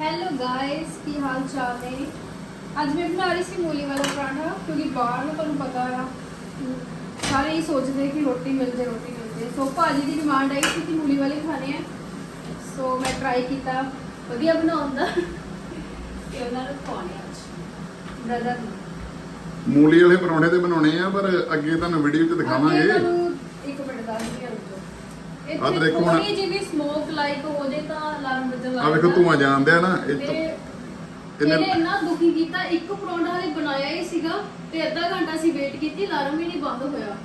Hello guys ਕੀ ਹਾਲ ਚਾਲ ਨੇ? ਅੱਜ ਮੈਂ ਬਣਾ ਰਹੀ ਸੀ ਮੂਲੀ ਵਾਲਾ ਪਰਾਂਠਾ ਕਿਉਂਕਿ ਬਾਹਰ ਨੂੰ ਤੁਹਾਨੂੰ ਪਤਾ ਆ ਸਾਰੇ ਹੀ ਸੋਚਦੇ ਕਿ ਰੋਟੀ ਮਿਲ ਜੇ ਰੋਟੀ ਮਿਲ ਜੇ ਸੋ ਭਾਜੀ ਦੀ ਡਿਮਾਂਡ ਆਈ ਸੀ ਕਿ ਮੂਲੀ ਵਾਲੇ ਖਾਣੇ ਆ। ਸੋ ਮੈਂ ਟਰਾਈ ਕੀਤਾ ਵਧੀਆ ਬਣਾਉਣ ਦਾ। ਤੇ ਉਹਨਾਂ ਨੂੰ ਖਵਾਉਣੇ ਅੱਜ। ਬ੍ਰਦਰ ਮੂਲੀ ਵਾਲੇ ਪਰੌਂਠੇ ਤੇ ਬਣਾਉਣੇ ਆ ਪਰ ਅੱਗੇ ਤੁਹਾਨੂੰ ਵੀਡੀਓ 'ਚ ਦਿਖਾਵਾਂਗੇ। ਤੁਹਾਨੂੰ ਇੱਕ ਮਿੰਟ ਦੱਸਦੀ ਹਾਂ ਆਹ ਦੇਖੋ ਹੁਣ। ਥੋੜੀ ਜਿਹੀ ਵੀ ਸਮੋਕ ਲਾਈਕ ਹੋ ਜੇ ਤਾਂ ਅਲਾਰਮ ਵੱਜਣ ਲੱਗ ਆ ਵੇਖੋ ਧੂਆਂ ਜਾਣਦੇ ਆ ਨਾ ਇਹ ਤੋਂ ਇਹਨੇ- ਇਹਨੇ ਇੰਨਾ ਦੁਖੀ ਕੀਤਾ ਇੱਕ ਪਰੌਂਠਾ ਹਲੇ ਬਣਾਇਆ ਹੀ ਸੀਗਾ ਤੇ ਅੱਧਾ ਘੰਟਾ ਅਸੀਂ ਵੇਟ ਕੀਤੀ ਅਲਾਰਮ ਹੀ ਨਹੀਂ ਬੰਦ ਹੋਇਆ।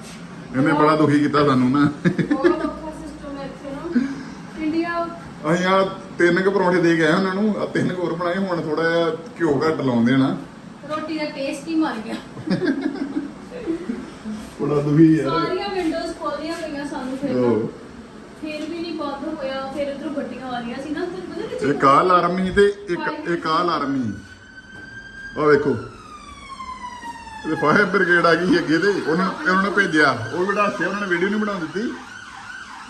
ਇਹਨੇ ਬੜਾ ਦੁਖੀ ਕੀਤਾ ਸਾਨੂੰ ਨਾ। ਬਹੁਤ ਔਖਾ ਸਿਸਟਮ ਹੈ ਇੱਥੇ ਨਾ। ਇੰਡੀਆ ਅਸੀਂ ਆ ਤਿੰਨ ਕੁ ਪਰੌਂਠੇ ਦੇ ਕੇ ਆਏ ਉਹਨਾਂ ਨੂੰ ਆ ਤਿੰਨ ਕੁ ਹੋਰ ਬਣਾਏ ਹੁਣ ਥੋੜਾ ਜਿਹਾ ਘਿਓ ਘੱਟ ਲਾਉਂਦੇ ਨਾ। ਰੋਟੀ ਦਾ ਟੇਸਟ ਹੀ ਮਰ ਗਿਆ। ਬੜਾ ਦੁਖੀ ਸਾਰੀਆਂ ਵਿੰਡੋਜ਼ ਖੋਲੀਆਂ ਪਈਆਂ ਸਾਨੂੰ ਫਿਰ ਫਿਰ ਵੀ ਨਹੀਂ ਬੰਦ ਹੋਇਆ ਫਿਰ ਇਧਰੋਂ ਗੱਡੀਆਂ ਆ ਰਹੀਆਂ ਸੀ ਨਾ ਤੁਹਾਨੂੰ ਪਤਾ ਕਿ ਇੱਕ ਆਹ ਅਲਾਰਮ ਸੀ ਤੇ ਇੱਕ ਇੱਕ ਆਹ ਅਲਾਰਮ ਆ ਵੇਖੋ। ਇਹ ਫਾਇਰ ਬ੍ਰਿਗੇਡ ਆ ਗਈ ਅੱਗੇ ਤੇ ਉਹਨਾਂ ਨੂੰ ਉਹਨਾਂ ਨੇ ਭੇਜਿਆ। ਉਹ ਵਿੜਾਸੇ ਉਹਨਾਂ ਨੇ ਵੀਡੀਓ ਨਹੀਂ ਬਣਾਉਣ ਦਿੱਤੀ।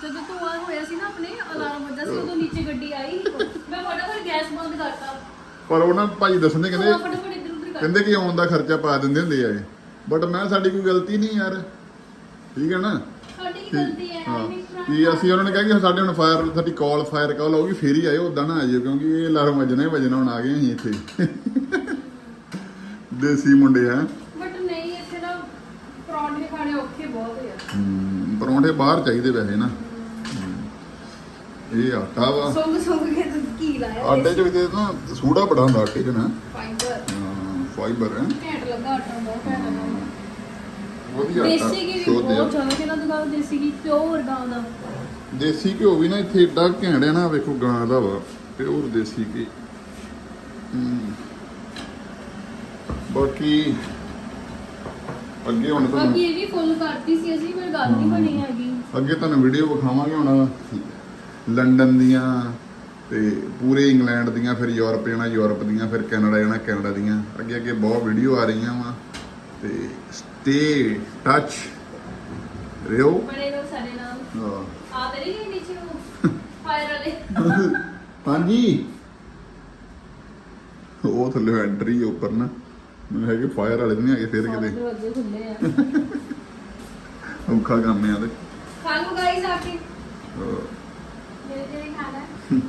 ਜਦੋਂ ਧੂਆ ਹੋਇਆ ਸੀ ਨਾ ਆਪਣੇ ਅਲਾਰਮ ਵੱਜਾ ਸੀ ਉਦੋਂ ਨੀਚੇ ਗੱਡੀ ਆਈ ਮੈਂ ਫਟਾਫਟ ਗੈਸ ਬੰਦ ਕਰਤਾ। ਪਰ ਉਹਨਾਂ ਭਾਈ ਦੱਸਦੇ ਕਹਿੰਦੇ ਧੂਆ ਫਟਾਫਟ ਇੱਧਰ ਉੱਧਰ ਕਰ ਕਹਿੰਦੇ ਕਿ ਆਉਣ ਦਾ ਖਰਚਾ ਪਾ ਦਿੰਦੇ ਹੁੰਦੇ ਆ ਇਹ। ਬਟ ਮੈਂ ਸਾਡੀ ਕੋਈ ਗਲਤੀ ਨਹੀਂ ਯਾਰ। ਠੀਕ ਹੈ ਨਾ? ਸਾਡੀ ਕੀ ਗਲਤੀ ਹੈ ਅਸੀਂ ਉਹਨਾਂ ਨੇ ਕਿਹਾ ਕਿ ਸਾਡੇ ਹੁਣ ਫਾਇਰ ਸਾਡੀ ਕਾਲ ਫਾਇਰ ਕਾਲ ਹੋਊਗੀ ਫੇਰ ਹੀ ਆਇਓ ਉਦਾਂ ਨਾ ਆਜਿਓ ਕਿਉਂਕਿ ਇਹ ਅਲਾਰਮ ਵੱਜਣਾ ਹੀ ਵੱਜਣਾ ਹੁਣ ਆ ਗਏ ਅਸੀਂ ਇੱਥੇ। ਦੇਸੀ ਮੁੰਡੇ ਆ। ਬਟ ਨਹੀਂ ਇੱਥੇ ਨਾ ਪਰੌਂਠੇ ਖਾਣੇ ਔਖੇ ਬਹੁਤ ਆ। ਹਮ, ਪਰੌਂਠੇ ਬਾਹਰ ਚਾਹੀਦੇ ਵੈਸੇ ਨਾ। ਹਮ, ਇਹ ਆਟਾ ਵਾ। ਸੁੰਗ ਸੁੰਗ ਕੇ ਤਾਂ ਕੀ ਲਾਇਆ ਆਟੇ ਚ ਵੀ ਤੇ ਨਾ ਸੂੜਾ ਬੜਾ ਹੁੰਦਾ ਆਟੇ ਚ ਨਾ। ਫਾਈਬਰ ਫਾਈਬਰ ਹੈ ਘੈਂਟ ਲੱਗਾ ਆਟਾ ਬਹੁਤ ਘੈਂਟ ਲੱਗਾ। ਵਧੀਆ ਦੇਸੀ ਘੀ ਵੀ ਸ਼ੁੱਧ ਆ। ਬਹੁਤ ਜ਼ਿਆਦਾ ਕਿਹਨਾਂ ਦੁਕਾਨ ਦੇਸੀ ਘੀ ਪਿਓਰ ਗਾਂ ਦਾ। ਦੇਸੀ ਘਿਓ ਵੀ ਨਾ ਇੱਥੇ ਏਡਾ ਘੈਂਟ ਹੈ ਨਾ ਵੇਖੋ ਗਾਂ ਦਾ ਵਾ ਪਿਓਰ ਦੇਸੀ ਘੀ। ਹਮ। ਬਾਕੀ ਅੱਗੇ ਹੁਣ ਬਾਕੀ ਤੁਹਾਨੂੰ ਇਹ ਵੀ ਫੁੱਲ ਕਰਤੀ ਸੀ ਅਸੀਂ ਪਰ ਗੱਲ ਨਹੀਂ ਬਣੀ ਹੈਗੀ। ਅੱਗੇ ਤੁਹਾਨੂੰ ਵੀਡੀਓ ਵਿਖਾਵਾਂਗੇ ਹੁਣ। ਲੰਡਨ ਦੀਆਂ ਤੇ ਪੂਰੇ ਇੰਗਲੈਂਡ ਦੀਆਂ ਫਿਰ ਯੂਰਪ ਜਾਣਾ ਯੂਰਪ ਦੀਆਂ ਫਿਰ ਕੈਨੇਡਾ ਜਾਣਾ ਕੈਨੇਡਾ ਦੀਆਂ। ਅੱਗੇ ਅੱਗੇ ਬਹੁਤ ਵੀਡੀਓ ਆ ਰਹੀਆਂ ਵਾ। ਤੇ ਸਟੇ ਟੱਚ ਰਿਓ ਬੜੇ ਲੋਕ ਸਾਡੇ ਨਾਲ। ਹਾਂ। ਆ ਤੇਰੀ ਨਹੀਂ ਨੀਚੇ ਉਹ ਫਾਇਰ ਵਾਲੇ। ਹਾਂਜੀ। ਉਹ ਥੱਲੇ ਐਂਟਰੀ ਉੱਪਰ ਨਾ। ਮੈਨੂੰ ਹੈਗੇ ਫਾਇਰ ਵਾਲੇ ਨਹੀਂ ਹੈਗੇ ਫਿਰ ਕਿਤੇ। ਦਰਵਾਜ਼ੇ ਖੁੱਲੇ ਆ। ਔਖਾ ਕੰਮ ਆ ਤੇ। ਗਾਈਸ ਆ ਕੇ। ਅਹ ਜਿਹੜੇ ਜਿਹੜੇ ਖਾਣਾ ਹੈ।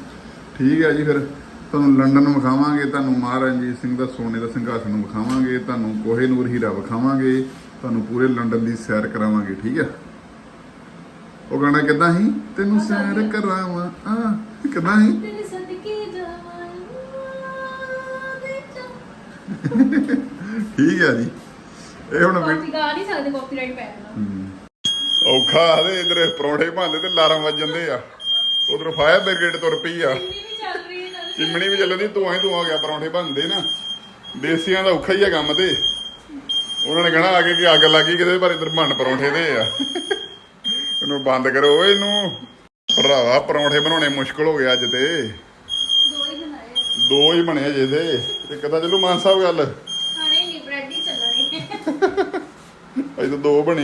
ਠੀਕ ਹੈ ਜੀ ਫਿਰ। ਤੁਹਾਨੂੰ ਲੰਡਨ ਵਿਖਾਵਾਂਗੇ ਤੁਹਾਨੂੰ ਮਹਾਰਾਜਾ ਰਣਜੀਤ ਸਿੰਘ ਦਾ ਸੋਨੇ ਦਾ ਸਿੰਘਾਸਨ ਵਿਖਾਵਾਂਗੇ ਤੁਹਾਨੂੰ ਕੋਹੇ ਨੂਰ ਹੀਰਾ ਵਿਖਾਵਾਂਗੇ ਤੁਹਾਨੂੰ ਪੂਰੇ ਲੰਡਨ ਦੀ ਸੈਰ ਕਰਾਵਾਂਗੇ ਠੀਕ ਹੈ ਉਹ ਗਾਣਾ ਕਿੱਦਾਂ ਸੀ? ਤੈਨੂੰ ਸੈਰ ਕਰਾਵਾਂ ਆ ਕਿੱਦਾਂ ਸੀ? ਤੇਰੇ ਸਦਕੇ ਜਾਵਾਂ ਦੇ ਚਾ ਠੀਕ ਹੈ ਜੀ। ਇਹ ਹੁਣ ਕਾਪੀ ਗਾ ਨਹੀਂ ਸਕਦੇ ਕਾਪੀਰਾਈਟ ਪੈ ਜਾਣਾ। ਔਖਾ ਤੇ ਇਧਰ ਪਰੌਂਠੇ ਭਾਂਦੇ ਤੇ ਲਾਰਾਂ ਵੱਜ ਜਾਂਦੇ ਆ। ਉਧਰ ਫਾਇਰ ਬ੍ਰਿਗੇਡ ਤੁਰ ਪਈ ਆ। ਚਿਮਣੀ ਵੀ ਚੱਲਦੀ ਧੂਆਂ ਹੀ ਧੂਆਂ ਹੋ ਗਿਆ ਪਰੌਂਠੇ ਬਣਦੇ ਨਾ। ਦੇਸੀਆਂ ਦਾ ਔਖਾ ਹੀ ਆ ਕੰਮ ਤੇ। ਉਹਨਾਂ ਨੇ ਕਹਿਣਾ ਆ ਕੇ ਕਿ ਅੱਗ ਲੱਗੀ ਕਿਤੇ ਪਰ ਇਧਰ ਬਣ ਪਰੌਂਠੇ ਦੇ ਆ। ਇਹਨੂੰ ਬੰਦ ਕਰੋ ਓਏ ਇਹਨੂੰ। ਭਰਾਵਾ ਪਰੌਂਠੇ ਬਣਾਉਣੇ ਮੁਸ਼ਕਲ ਹੋ ਗਿਆ ਅੱਜ ਤੇ। ਦੋ ਹੀ ਬਣਾਏ ਆ। ਦੋ ਹੀ ਬਣੇ ਜੇ ਤੇ। ਇੱਕ ਤਾਂ ਚਲੋ ਮਾਨ ਸਾਹਿਬ ਗੱਲ। ਖਾਣੇ ਨਹੀਂ ਬ੍ਰੈਡ ਹੀ ਚੱਲਣੇ। ਅਜੇ ਤਾਂ ਦੋ ਬਣੇ।